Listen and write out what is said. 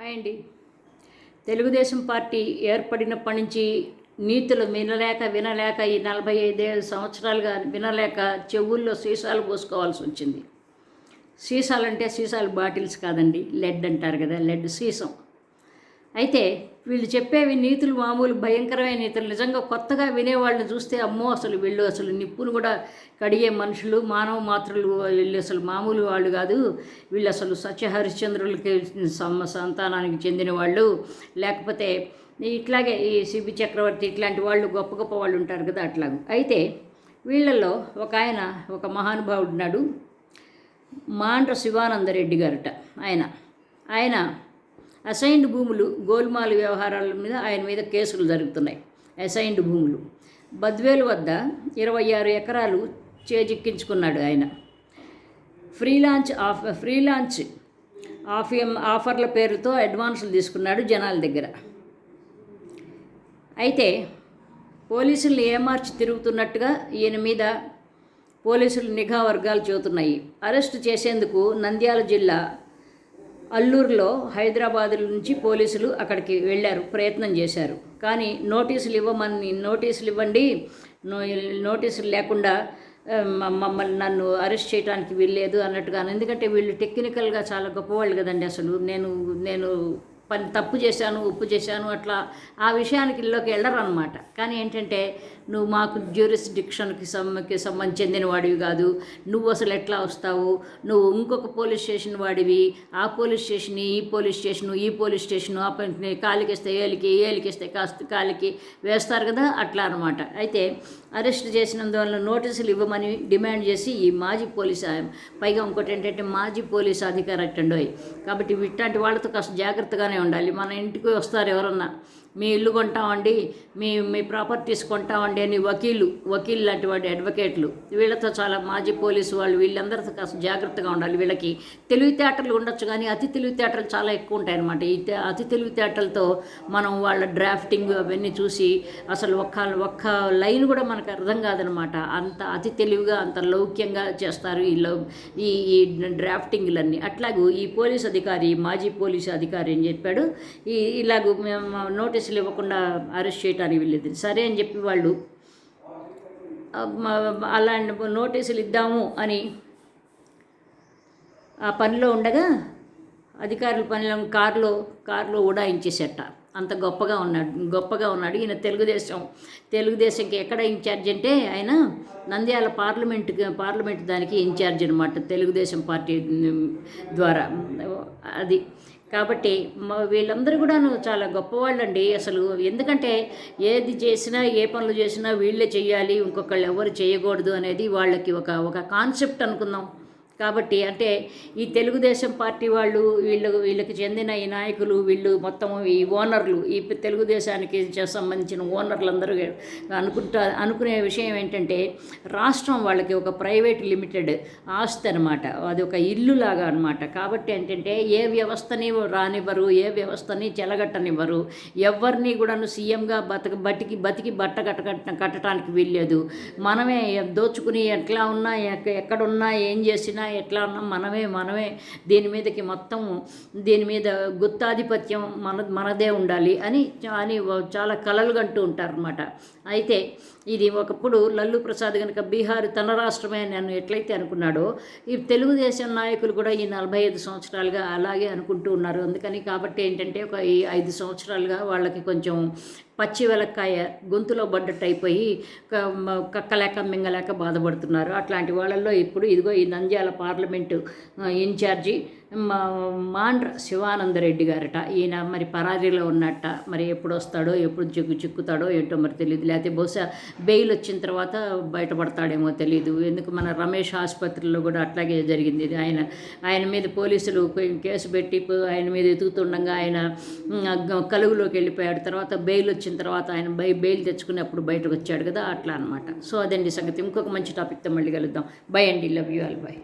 Hi అండి. Telugu Desam party ఏర్పడినప్పటి నుంచి నీతులు వినలేక వినలేక ఈ నలభై ఐదేడు సంవత్సరాలుగా వినలేక చెవుల్లో సీసాలు పోసుకోవాల్సి వచ్చింది. సీసాలంటే సీసాలు బాటిల్స్ కాదండి లెడ్ అంటారు కదా లెడ్ సీసం. అయితే వీళ్ళు చెప్పేవి నీతులు మామూలు భయంకరమైన నీతులు. నిజంగా కొత్తగా వినేవాళ్ళని చూస్తే అమ్మో అసలు వీళ్ళు అసలు నిప్పును కూడా కడిగే మనుషులు మానవ మాత్రులు వీళ్ళు అసలు మామూలు వాళ్ళు కాదు. వీళ్ళు అసలు సత్య హరిశ్చంద్రులకి సంతానానికి చెందిన వాళ్ళు. లేకపోతే ఇట్లాగే ఈ సిబి చక్రవర్తి ఇట్లాంటి వాళ్ళు గొప్ప గొప్ప వాళ్ళు ఉంటారు కదా అట్లాగూ. అయితే వీళ్ళల్లో ఒక ఆయన ఒక మహానుభావుడు ఉన్నాడు. మాండ్ర శివానందరెడ్డి గారట ఆయన. ఆయన అసైన్డ్ భూములు గోల్మాల్ వ్యవహారాల మీద ఆయన మీద కేసులు జరుగుతున్నాయి. అసైన్డ్ భూములు. బద్వేలు వద్ద ఇరవై ఆరు ఎకరాలు చేజిక్కించుకున్నాడు ఆయన. ఫ్రీలాంచ్ ఆఫ్ ఫ్రీలాంచ్ ఆఫ్ ఆఫర్ల పేరుతో అడ్వాన్సులు తీసుకున్నాడు జనాల దగ్గర. అయితే పోలీసుల్ని ఏమార్చి తిరుగుతున్నట్టుగా ఈయన మీద పోలీసులు నిఘా వర్గాలు చూతున్నాయి. అరెస్టు చేసేందుకు నంద్యాల జిల్లా అల్లూరులో హైదరాబాద్ నుంచి పోలీసులు అక్కడికి వెళ్ళారు ప్రయత్నం చేశారు. కానీ నోటీసులు ఇవ్వమని నోటీసులు ఇవ్వండి నోటీసులు లేకుండా మమ్మల్ని నన్ను అరెస్ట్ చేయడానికి వీల్లేదు అన్నట్టుగాను. ఎందుకంటే వీళ్ళు టెక్నికల్గా చాలా గొప్పవాళ్ళు కదండి అసలు. నేను నేను పని తప్పు చేశాను ఉప్పు చేశాను అట్లా ఆ విషయానికి ఇల్లోకి వెళ్ళరు అనమాట కానీ ఏంటంటే నువ్వు మాకు జ్యూరిస్డిక్షన్కి సమ్కి సంబంధించి చెందిన వాడివి కాదు. నువ్వు అసలు ఎట్లా వస్తావు? నువ్వు ఇంకొక పోలీస్ స్టేషన్ వాడివి. ఆ పోలీస్ స్టేషన్ ఈ పోలీస్ స్టేషను ఈ పోలీస్ స్టేషను ఆ పని కాలికిస్తే ఏలికి ఏలికిస్తే కాస్త కాలికి వేస్తారు కదా అట్లా అనమాట అయితే అరెస్ట్ చేసినందువల్ల నోటీసులు ఇవ్వమని డిమాండ్ చేసి ఈ మాజీ పోలీస్ పైగా ఇంకోటి ఏంటంటే మాజీ పోలీస్ అధికారి అట్టండోయ్. కాబట్టి ఇట్లాంటి వాళ్ళతో కాస్త జాగ్రత్తగానే ఉండాలి. మన ఇంటికి వస్తారు ఎవరన్నా. మీ ఇల్లు కొంటామండి మీ మీ ప్రాపర్టీస్ కొంటామండి అని వకీలు వకీలు లాంటి వాడి అడ్వకేట్లు వీళ్ళతో చాలా మాజీ పోలీసు వాళ్ళు వీళ్ళందరితో కాస్త జాగ్రత్తగా ఉండాలి వీళ్ళకి. తెలివితేటలు ఉండొచ్చు కానీ అతి తెలివితేటలు చాలా ఎక్కువ ఉంటాయి అనమాట ఈ అతి తెలివితేటలతో మనం వాళ్ళ డ్రాఫ్టింగ్ అవన్నీ చూసి అసలు ఒక్క ఒక్క లైన్ కూడా మనకు అర్థం కాదనమాట అంత అతి తెలివిగా అంత లౌక్యంగా చేస్తారు ఈ లౌ ఈ ఈ డ్రాఫ్టింగ్లన్నీ అట్లాగూ ఈ పోలీస్ అధికారి మాజీ పోలీసు అధికారి అని చెప్పాడు? ఈ ఇలాగూ మేము నోటీస్ నోటీసులు ఇవ్వకుండా అరెస్ట్ చేయడానికి వెళ్ళేది సరే అని చెప్పి వాళ్ళు అలా నోటీసులు ఇద్దాము అని ఆ పనిలో ఉండగా అధికారుల పనిలో కారులో కారులో ఉడాయించేసేట అంత గొప్పగా ఉన్నాడు గొప్పగా ఉన్నాడు. ఈయన తెలుగుదేశం తెలుగుదేశంకి ఎక్కడ ఇన్ఛార్జ్ అంటే ఆయన నంద్యాల పార్లమెంట్ పార్లమెంట్ దానికి ఇన్ఛార్జ్ అనమాట తెలుగుదేశం పార్టీ ద్వారా. అది కాబట్టి వీళ్ళందరూ కూడాను చాలా గొప్పవాళ్ళండి అసలు. ఎందుకంటే ఏది చేసినా ఏ పనులు చేసినా వీళ్ళే చేయాలి ఇంకొకళ్ళు ఎవరు చేయకూడదు అనేది వాళ్ళకి ఒక ఒక కాన్సెప్ట్ అనుకుందాం. కాబట్టి అంటే ఈ తెలుగుదేశం పార్టీ వాళ్ళు వీళ్ళు వీళ్ళకి చెందిన ఈ నాయకులు వీళ్ళు మొత్తం ఈ ఓనర్లు ఈ తెలుగుదేశానికి సంబంధించిన ఓనర్లు అందరూ అనుకుంటా అనుకునే విషయం ఏంటంటే రాష్ట్రం వాళ్ళకి ఒక ప్రైవేట్ లిమిటెడ్ ఆస్తి అనమాట అది ఒక ఇల్లు లాగా అనమాట కాబట్టి ఏంటంటే ఏ వ్యవస్థని రానివ్వరు ఏ వ్యవస్థని చెలగట్టనివ్వరు. ఎవరిని కూడాను సీఎంగా బతక బతికి బతికి బట్ట కట్ట కట్టడానికి వీల్లేదు. మనమే దోచుకుని ఎట్లా ఉన్నా ఎక్కడున్నా ఏం చేసినా ఎట్లా అన్నా మనమే మనమే. దీని మీదకి మొత్తం దీని మీద గుత్తాధిపత్యం మన మనదే ఉండాలి అని అని చాలా కలలు కంటూ ఉంటారనమాట అయితే ఇది ఒకప్పుడు లల్లు ప్రసాద్ కనుక బీహార్ తన రాష్ట్రమే నన్ను ఎట్లయితే అనుకున్నాడో ఈ తెలుగుదేశం నాయకులు కూడా ఈ నలభై ఐదు సంవత్సరాలుగా అలాగే అనుకుంటూ ఉన్నారు. అందుకని కాబట్టి ఏంటంటే ఒక ఈ ఐదు సంవత్సరాలుగా వాళ్ళకి కొంచెం పచ్చి వెలక్కాయ గొంతులో పడ్డట్టు అయిపోయి కక్కలేక మింగలేక బాధపడుతున్నారు. అట్లాంటి వాళ్ళల్లో ఇప్పుడు ఇదిగో ఈ నంద్యాల పార్లమెంటు ఇన్ఛార్జి మాండ్ర శివానందరెడ్డి గారట. ఈయన మరి పరారీలో ఉన్నట్ట. మరి ఎప్పుడు వస్తాడో ఎప్పుడు చిక్కు చిక్కుతాడో ఏంటో మరి తెలియదు లేకపోతే బహుశా బెయిల్ వచ్చిన తర్వాత బయటపడతాడేమో తెలియదు ఎందుకు మన రమేష్ ఆసుపత్రిలో కూడా అట్లాగే జరిగింది. ఆయన ఆయన మీద పోలీసులు కేసు పెట్టి ఆయన మీద ఎదుగుతుండగా ఆయన కలుగులోకి వెళ్ళిపోయాడు. తర్వాత బెయిల్ వచ్చిన తర్వాత ఆయన బై బెయిల్ తెచ్చుకున్నప్పుడు బయటకు వచ్చాడు కదా అట్లా అనమాట సో అదండి సంగతి. ఇంకొక మంచి టాపిక్తో మళ్ళీ కలుద్దాం. బై అండి. Love you all by